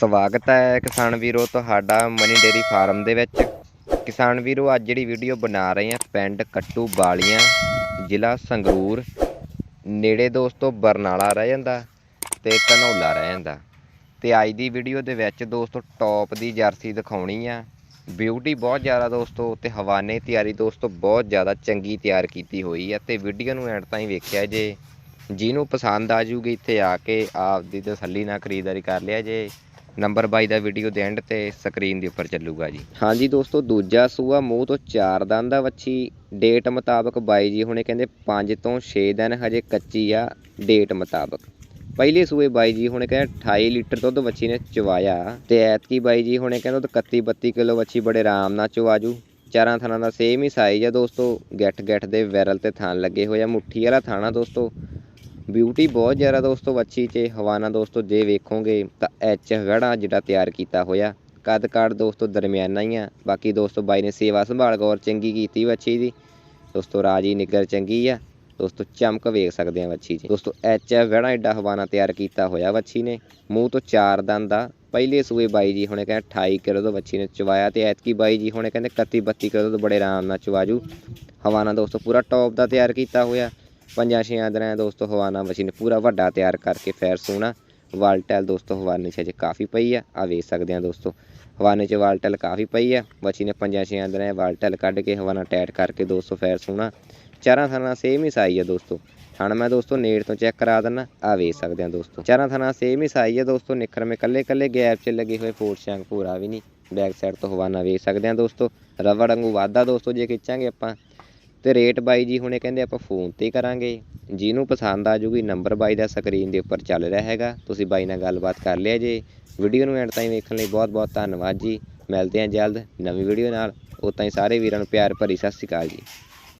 ਸਵਾਗਤ ਹੈ ਕਿਸਾਨ ਵੀਰੋ, ਤੁਹਾਡਾ ਮਨੀ ਡੇਰੀ ਫਾਰਮ ਦੇ ਵਿੱਚ। ਕਿਸਾਨ ਵੀਰੋ, ਅੱਜ ਜਿਹੜੀ ਵੀਡੀਓ ਬਣਾ ਰਹੇ ਹਾਂ, ਪਿੰਡ ਕੱਟੂ ਬਾਲੀਆਂ, ਜ਼ਿਲ੍ਹਾ ਸੰਗਰੂਰ। ਨੇੜੇ ਦੋਸਤੋ ਬਰਨਾਲਾ ਰਹਿ ਜਾਂਦਾ ਤੇ ਧਨੌਲਾ ਰਹਿ ਜਾਂਦਾ। ਤੇ ਅੱਜ ਦੀ ਵੀਡੀਓ ਦੇ ਵਿੱਚ ਦੋਸਤੋ ਟੌਪ ਦੀ ਜਰਸੀ ਦਿਖਾਉਣੀ ਆ। ਬਿਊਟੀ ਬਹੁਤ ਜ਼ਿਆਦਾ ਦੋਸਤੋ, ਤੇ ਹਵਾਨੇ ਤਿਆਰੀ ਦੋਸਤੋ ਬਹੁਤ ਜ਼ਿਆਦਾ ਚੰਗੀ ਤਿਆਰ ਕੀਤੀ ਹੋਈ ਆ, ਤੇ ਵੀਡੀਓ ਨੂੰ ਐਂਡ ਤਾਈਂ ਵੇਖਿਆ ਜੇ। ਜਿਹਨੂੰ ਪਸੰਦ ਆ ਜੂਗੀ ਇੱਥੇ ਆ ਕੇ ਆਪਦੀ ਤਸੱਲੀ ਨਾਲ ਖਰੀਦਦਾਰੀ ਕਰ ਲਿਆ ਜੇ। ਨੰਬਰ 22 ਦਾ ਵੀਡੀਓ ਦੇ ਐਂਡ ਤੇ ਸਕਰੀਨ ਦੇ ਉੱਪਰ ਚੱਲੂਗਾ ਜੀ। ਹਾਂਜੀ ਦੋਸਤੋ, ਦੂਜਾ ਸੂਆ, ਮੂੰਹ ਤੋਂ ਚਾਰ ਦੰਦ ਦਾ ਵੱਛੀ। ਡੇਟ ਮੁਤਾਬਕ ਬਾਈ ਜੀ ਹੁਣੇ ਕਹਿੰਦੇ 5 ਤੋਂ 6 ਦਿਨ ਹਜੇ ਕੱਚੀ ਆ ਡੇਟ ਮੁਤਾਬਕ। ਪਹਿਲੇ ਸੂਏ ਬਾਈ ਜੀ ਹੁਣੇ ਕਹਿੰਦੇ 28 ਲੀਟਰ ਦੁੱਧ ਵੱਛੀ ਨੇ ਚਵਾਇਆ ਤੇ ਐਤਕੀ ਬਾਈ ਜੀ ਹੁਣੇ ਕਹਿੰਦੇ ਉਹ 31 32 ਕਿਲੋ ਵੱਛੀ ਬੜੇ ਆਰਾਮ ਨਾਲ ਚਵਾਜੂ ਚਾਰਾਂ ਥਾਣਾ ਦਾ ਸੇਮ ਹੀ ਸਾਈਜ਼ ਆ ਦੋਸਤੋ ਗਿੱਠ ਗਿੱਠ ਦੇ ਵੈਰਲ ਤੇ ਥਾਨ ਲੱਗੇ ਹੋਏ ਆ, ਮੁੱਠੀ ਵਾਲਾ ਥਾਣਾ ਦੋਸਤੋ। ਬਿਊਟੀ ਬਹੁਤ ਜ਼ਿਆਦਾ ਦੋਸਤੋ ਵੱਛੀ 'ਚ, ਹਵਾਨਾ ਦੋਸਤੋ ਜੇ ਵੇਖੋਗੇ ਤਾਂ ਐਚ ਗੜਾ ਜਿਹੜਾ ਤਿਆਰ ਕੀਤਾ ਹੋਇਆ, ਕੱਦ ਕਾਠ ਦੋਸਤੋ ਦਰਮਿਆਨਾ ਹੀ ਆ। ਬਾਕੀ ਦੋਸਤੋ ਬਾਈ ਨੇ ਸੇਵਾ ਸੰਭਾਲ ਗੌਰ ਚੰਗੀ ਕੀਤੀ ਵੱਛੀ ਦੀ। ਦੋਸਤੋ ਰਾਜੀ ਨਿੱਗਰ ਚੰਗੀ ਆ। ਦੋਸਤੋ ਚਮਕ ਵੇਖ ਸਕਦੇ ਆ ਵੱਛੀ ਜੀ ਦੋਸਤੋ ਐਚ ਗੜਾ ਐਡਾ ਹਵਾਨਾ ਤਿਆਰ ਕੀਤਾ ਹੋਇਆ ਵੱਛੀ ਨੇ। ਮੂੰਹ ਤੋਂ ਚਾਰ ਦੰਦ ਦਾ ਪਹਿਲੇ ਸੂਏ ਬਾਈ ਜੀ ਹੁਣੇ ਕਹਿੰਦੇ 28 ਕਿਲੋ ਤੋਂ ਵੱਛੀ ਨੇ ਚਵਾਇਆ ਤੇ ਐਤਕੀ ਬਾਈ ਜੀ ਹੁਣੇ ਕਹਿੰਦੇ 31 32 ਕਿਲੋ ਤੋਂ ਬੜੇ ਆਰਾਮ ਨਾਲ ਚਵਾਜੂ। ਹਵਾਨਾ ਦੋਸਤੋ ਪੂਰਾ ਟੌਪ ਦਾ ਤਿਆਰ ਕੀਤਾ ਹੋਇਆ। ਪੰਜਾਂ ਛੇਆਂ ਦਿਨਾਂ ਦੋਸਤੋ ਹਵਾਨਾ ਮਸ਼ੀਨ ਪੂਰਾ ਵੱਡਾ ਤਿਆਰ ਕਰਕੇ ਫੈਰ ਸੋਹਣਾ ਵਾਲਟੈਲ ਦੋਸਤੋ ਹਵਾਨੇ 'ਚ ਅਜੇ ਕਾਫੀ ਪਈ ਆ। ਆ ਵੇਖ ਸਕਦੇ ਆ ਦੋਸਤੋ, ਹਵਾਨੇ 'ਚ ਵਾਲਟੈਲ ਕਾਫੀ ਪਈ ਆ। ਵੱਛੀ ਨੇ ਪੰਜਾਂ ਛੇਆਂ ਦਿਨਾਂ ਵਾਲਟੈਲ ਕੱਢ ਕੇ ਹਵਾਨਾ ਟੈਟ ਕਰਕੇ ਦੋਸਤੋ ਫੈਰ ਸੋਹਣਾ। ਚਾਰਾਂ ਥਾਣਾ ਸੇਮ ਹੀ ਸਾਈ ਆ ਦੋਸਤੋ। ਥਣ ਮੈਂ ਦੋਸਤੋ ਨੇੜ ਤੋਂ ਚੈੱਕ ਕਰਾ ਦਿੰਨਾ ਆ ਵੇਖ ਸਕਦੇ ਆ ਦੋਸਤੋ। ਚਾਰਾਂ ਥਾਣਾ ਸੇਮ ਹੀ ਸਾਈ ਆ ਦੋਸਤੋ ਨਿੱਖਰ ਮੇ ਕੱਲੇ ਕੱਲੇ ਗੈਪ 'ਚ ਲੱਗੇ ਹੋਏ ਫੋਰ ਸ਼ੰਕ ਪੂਰਾ ਵੀ ਨਹੀਂ। ਬੈਕ ਸਾਈਡ ਤੋਂ ਹਵਾਨਾ ਵੇਖ ਸਕਦੇ ਆ ਦੋਸਤੋ। ਰਵੜ ਵਾਂਗੂ ਵਾਧਾ ਦੋਸਤੋ ਜੇ ਖਿੱਚਾਂਗੇ ਆਪਾਂ। ਤੇ ਰੇਟ ਬਾਈ ਜੀ ਹੁਣੇ ਕਹਿੰਦੇ ਆਪਾਂ ਫੋਨ ਤੇ ਕਰਾਂਗੇ। ਜਿਹਨੂੰ ਪਸੰਦ ਆ ਜੂਗੀ ਨੰਬਰ ਬਾਈ ਦਾ ਸਕਰੀਨ ਦੇ ਉੱਪਰ ਚੱਲ ਰਿਹਾ ਹੈਗਾ। ਤੁਸੀਂ ਬਾਈ ਨਾਲ ਗੱਲਬਾਤ ਕਰ ਲਿਆ ਜੇ। ਵੀਡੀਓ ਨੂੰ ਐਂਡ ਤਾਈਂ ਵੇਖਣ ਲਈ ਬਹੁਤ ਬਹੁਤ ਧੰਨਵਾਦ ਜੀ। ਮਿਲਦੇ ਹਾਂ ਜਲਦ ਨਵੀਂ ਵੀਡੀਓ ਨਾਲ। ਉਤਾਂ ਹੀ ਸਾਰੇ ਵੀਰਾਂ ਨੂੰ ਪਿਆਰ ਭਰੀ ਸਤਿ ਸ਼੍ਰੀ ਅਕਾਲ ਜੀ।